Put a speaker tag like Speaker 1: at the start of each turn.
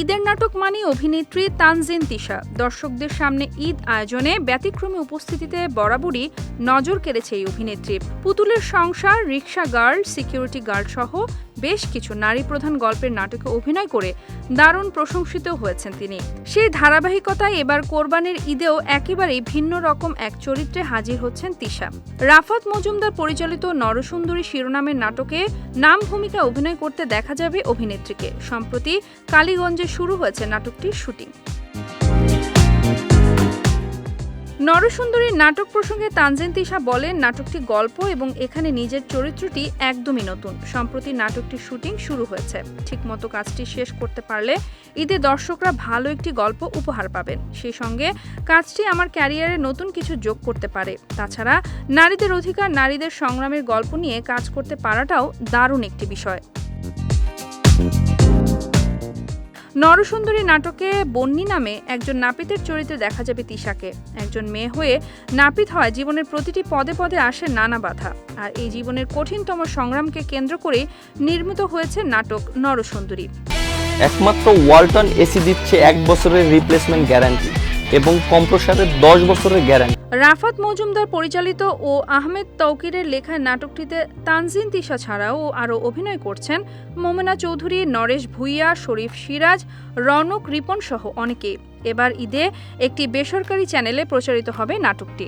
Speaker 1: ঈদের নাটক মানে অভিনেত্রী তানজিন তিশা। দর্শকদের সামনে ঈদ আয়োজনে ব্যতিক্রমী উপস্থিতিতে বরাবরই নজর কেড়েছে এই অভিনেত্রী। পুতুলের সংসার, রিক্সা গার্ল, সিকিউরিটি গার্ড সহ বেশ কিছু নারী প্রধান গল্পের নাটকে অভিনয় করে দারুণ প্রশংসিত হয়েছেন তিনি। সেই ধারাবাহিকতায় এবার কোরবানির ঈদেও একেবারেই ভিন্ন রকম এক চরিত্রে হাজির হচ্ছেন তিশা। রাফাত মজুমদার পরিচালিত নরসুন্দরী শিরোনামের নাটকে নাম ভূমিকায় অভিনয় করতে দেখা যাবে অভিনেত্রীকে। সম্প্রতি কালীগঞ্জে শুরু হয়েছে নাটকটির শুটিং। নরসুন্দরীর নাটক প্রসঙ্গে তানজিন তিশা বলেন, নাটকটি গল্প এবং এখানে নিজের চরিত্রটি একদমই নতুন। সম্প্রতি নাটকটির শুটিং শুরু হয়েছে। ঠিকমতো কাজটি শেষ করতে পারলে ঈদে দর্শকরা ভালো একটি গল্প উপহার পাবেন। সেই সঙ্গে কাজটি আমার ক্যারিয়ারে নতুন কিছু যোগ করতে পারে। তাছাড়া নারীদের অধিকার, নারীদের সংগ্রামের গল্প নিয়ে কাজ করতে পারাটাও দারুণ একটি বিষয়। নরসুন্দরী নাটকে বন্নি নামে একজন নাপিতের চরিত্রে দেখা যাবে তিশাকে। একজন মেয়ে হয়ে নাপিত হয় জীবনের প্রতিটি পদে পদে আসে নানা বাধা। আর এই জীবনের কঠিনতম সংগ্রামকে কেন্দ্র করে নির্মিত হয়েছে নাটক নরসুন্দরী।
Speaker 2: একমাত্র ওয়ালটন এসি দিচ্ছে এক বছরের রিপ্লেসমেন্ট গ্যারান্টি এবং কম্প্রসারের দশ বছরের গ্যারান্টি।
Speaker 1: রাফাত মজুমদার পরিচালিত ও আহমেদ তৌকিরের লেখা নাটকটিতে তানজিন তিশা ছাড়াও আরও অভিনয় করছেন মোমেনা চৌধুরী, নরেশ ভুইয়া, শরীফ সিরাজ, রনক রিপন সহ অনেকে এবার ঈদে একটি বেসরকারি চ্যানেলে প্রচারিত হবে নাটকটি।